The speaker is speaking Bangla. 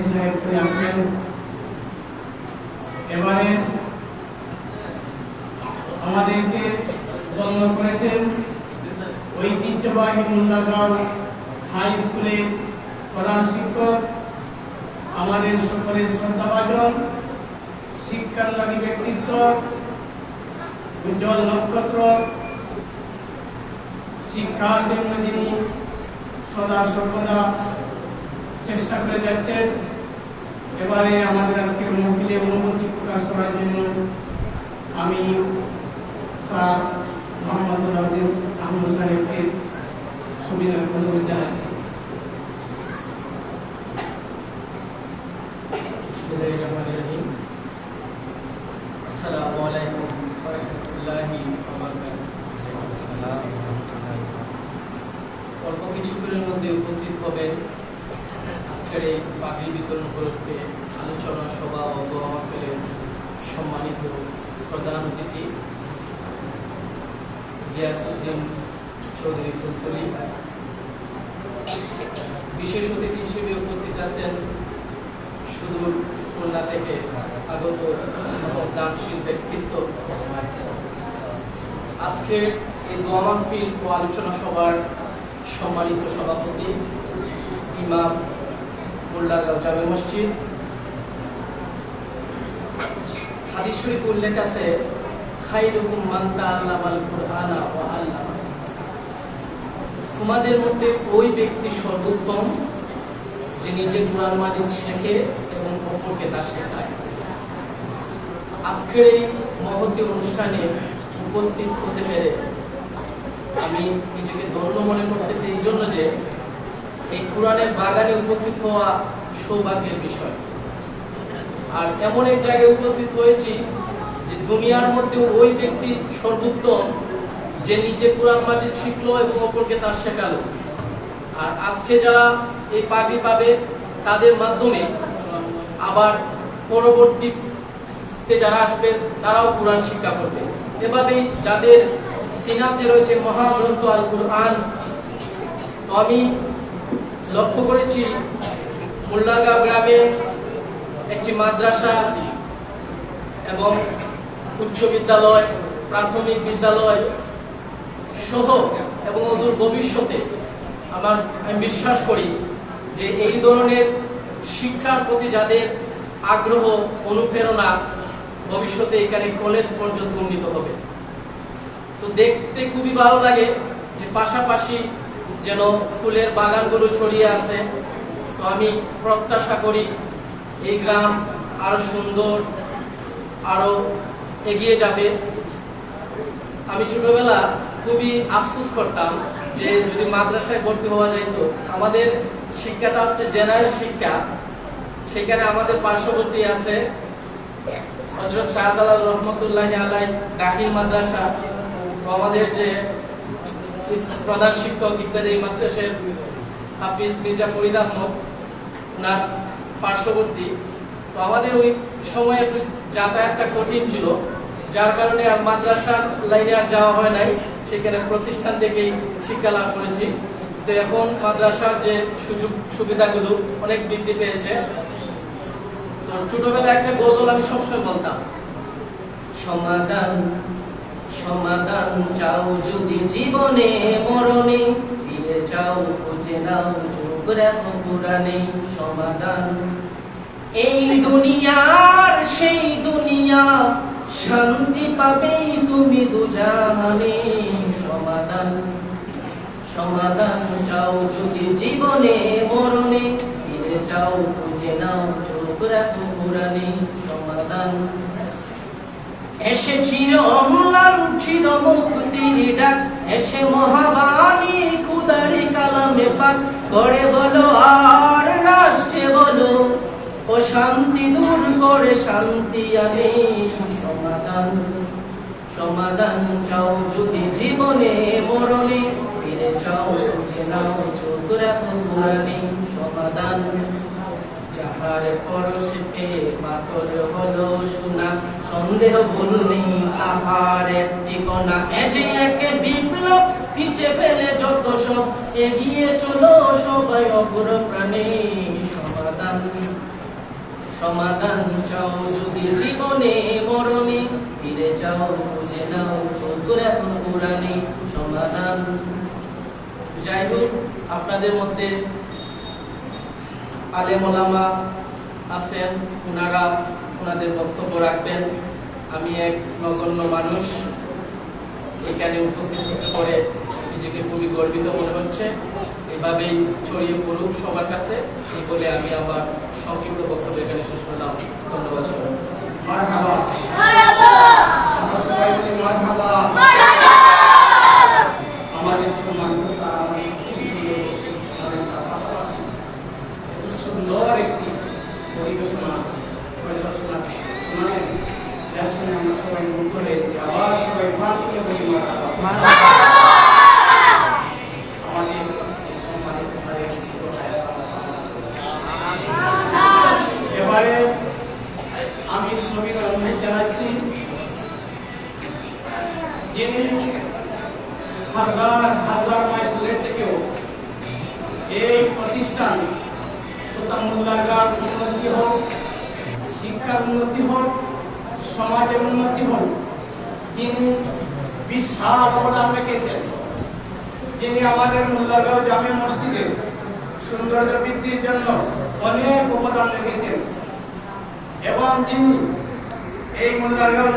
সভাপতি সাহেব আসবেন। এবারে আমাদেরকে জন্ম করেছেন ঐতিহ্যবাহী মুন্নাগাঁও হাই স্কুলের প্রধান শিক্ষক, আমাদের সকলের শ্রদ্ধাভাজন, শিক্ষানুরাগী ব্যক্তিত্ব, উজ্জ্বল নক্ষত্র শিক্ষার জন্য যিনি সদা সর্বদা চেষ্টা করে যাচ্ছেন। এবারে আমাদের আজকে মহফিলে অনুভূতি প্রকাশ করার জন্য আমি স্যার মোহাম্মদ সালাউদ্দিন আহমদ সাহেবকে সুবিধা অনুরোধ জানাচ্ছি। আসসালামু আলাইকুম। অল্প কিছুক্ষণের মধ্যে উপস্থিত হবেন আজকের এই পাগড়ি বিতরণ উপলক্ষে আলোচনা, সভা ও দোয়া সম্মানিত প্রধান অতিথি গিয়াসউদ্দিন চৌধুরী ফুলতলি। বিশেষ অতিথি হিসেবে উপস্থিত আছেন সুদূর খুলনা থেকে আগত দানশীল ব্যক্তিত্ব। আজকে এই দোয়া মাহফিল ও আলোচনা সভার সম্মানিত সভাপতি ইমাম মসজিদ। হাদিস শরীফ উল্লেখ আছে খাইরুকুম মান তাআল্লামাল ওয়া আল্লামা তোমাদের মধ্যে ওই ব্যক্তি সর্বোত্তম, যে নিজে কোরআন মাজিদ শেখে এবং অপরকে তা শেখায়। আজকের এই মহতি অনুষ্ঠানে উপস্থিত হতে পেরে আমি নিজেকে ধন্য মনে করতেছি, এই জন্য যে এই কোরআনের বাগানে উপস্থিত হওয়া সৌভাগ্যের বিষয়। আর এমন এক জায়গায় উপস্থিত হয়েছি যে দুনিয়ার মধ্যে ওই ব্যক্তি সর্বোত্তম যে নিজে কোরআন মাজিদ শিখলো এবং অপরকে তা শেখালো। আর আজকে যারা এই পাগড়ি পাবে, তাদের মাধ্যমে আবার পরবর্তীতে যারা আসবে তারাও কোরআন শিক্ষা করবে। এভাবেই যাদের সিনাতে রয়েছে মহাগ্রন্থ আল কুরআন আমি লক্ষ্য করেছি, মোল্লারগাঁও গ্রামে একটি মাদ্রাসা এবং উচ্চ বিদ্যালয়, প্রাথমিক বিদ্যালয় সহ এবং অদূর ভবিষ্যতে আমার আমি বিশ্বাস করি যে এই ধরনের শিক্ষার প্রতি যাদের আগ্রহ, অনুপ্রেরণা ভবিষ্যতে এখানে কলেজ পর্যন্ত উন্নীত হবে। তো দেখতে খুবই ভালো লাগে যে পাশাপাশি যেন ফুলের বাগানগুলো ছড়িয়ে আছে। তো আমি প্রত্যাশা করি এই গ্রাম আরও সুন্দর, আরও এগিয়ে যাবে। আমি ছোটবেলা খুবই আফসোস করতাম যে যদি মাদ্রাসায় ভর্তি হওয়া যাইত, আমাদের শিক্ষাটা হচ্ছে জেনারেল শিক্ষা। সেখানে আমাদের পার্শ্ববর্তী আছে হজরত শাহজালাল রহমতুল্লাহ আলাই দাখিল মাদ্রাসা। আমাদের যে প্রধান শিক্ষক ইত্যাদি মাদ্রাসার হাফিজ মির্জা ফরিদ আহমদ, ওনার পার্শ্ববর্তী। তো আমাদের ওই সময় একটু যাতায়াতটা কঠিন ছিল, যার কারণে আর মাদ্রাসার লাইনে আর যাওয়া হয় নাই। সেখানে প্রতিষ্ঠান থেকেই শিক্ষা লাভ করেছি। তো এখন মাদ্রাসার যে সুযোগ সুবিধাগুলো অনেক বৃদ্ধি পেয়েছে। তো ছোটবেলায় একটা গজল আমি সবসময় বলতাম, সমাধান সমাধান চাও যদি জীবনে মরণে, ফিরে যাও খুঁজে নাও, চোখ রাখো পুরাণে সমাধান। এই দুনিয়ার সেই দুনিয়া, শান্তি পাবে তুমি দুজাহানে, সমাধান। সমাধান চাও যদি জীবনে মরণে, ফিরে যাও খুঁজে নাও, চোখ রাখো পুরাণে সমাধান। এসে চির মুক্তির ডাক। এসে মহাবাণী কুদারি কালামে পাক। করে বলো, আর রাষ্ট্রে বলো, ও শান্তি দূর করে শান্তি আনে সমাধান সমাধান চাও যদি জীবনে মরণে। ফিরে যাও যে নাও চোখ রাখো সমাধান যাহার পরশে পেয়ে মাতর হলো শোনা সন্দেহ ভুল নেই তাহার কণা। এজে একে বিপ্লব, পিছে ফেলে যত সব। এগিয়ে চলো সবাই অগ্র প্রাণে। সমাধান সমাধান চাও যদি জীবনে মরণে। ফিরে যাও খুঁজে নাও চতুর এখন পুরাণে। সমাধান। যাই হোক, আপনাদের মধ্যে আলেম আছেন ওনারা ওনাদের বক্তব্য রাখবেন। আমি এক নগণ্য মানুষ, এখানে উপস্থিত হতে পরে নিজেকে খুবই গর্বিত মনে হচ্ছে। এভাবেই ছড়িয়ে পড়ুক সবার কাছে, এই বলে আমি আমার সংক্ষিপ্ত বক্তব্য এখানে শেষ করলাম। ধন্যবাদ সবাই স্যারের এবারে আমি শ্রমিক অনুরোধ হাজার হাজার মাইল দূরের থেকেও এই প্রতিষ্ঠান শিক্ষার উন্নতি হোক, সমাজের উন্নতি হোক তিনি বিশাল অবদান রেখেছেন, যিনি আমাদের মোল্লাগাঁও জামে মসজিদে সৌন্দর্য বৃদ্ধির জন্য অনেক অবদান রেখেছেন, এবং যিনি এই মোল্লাগাঁও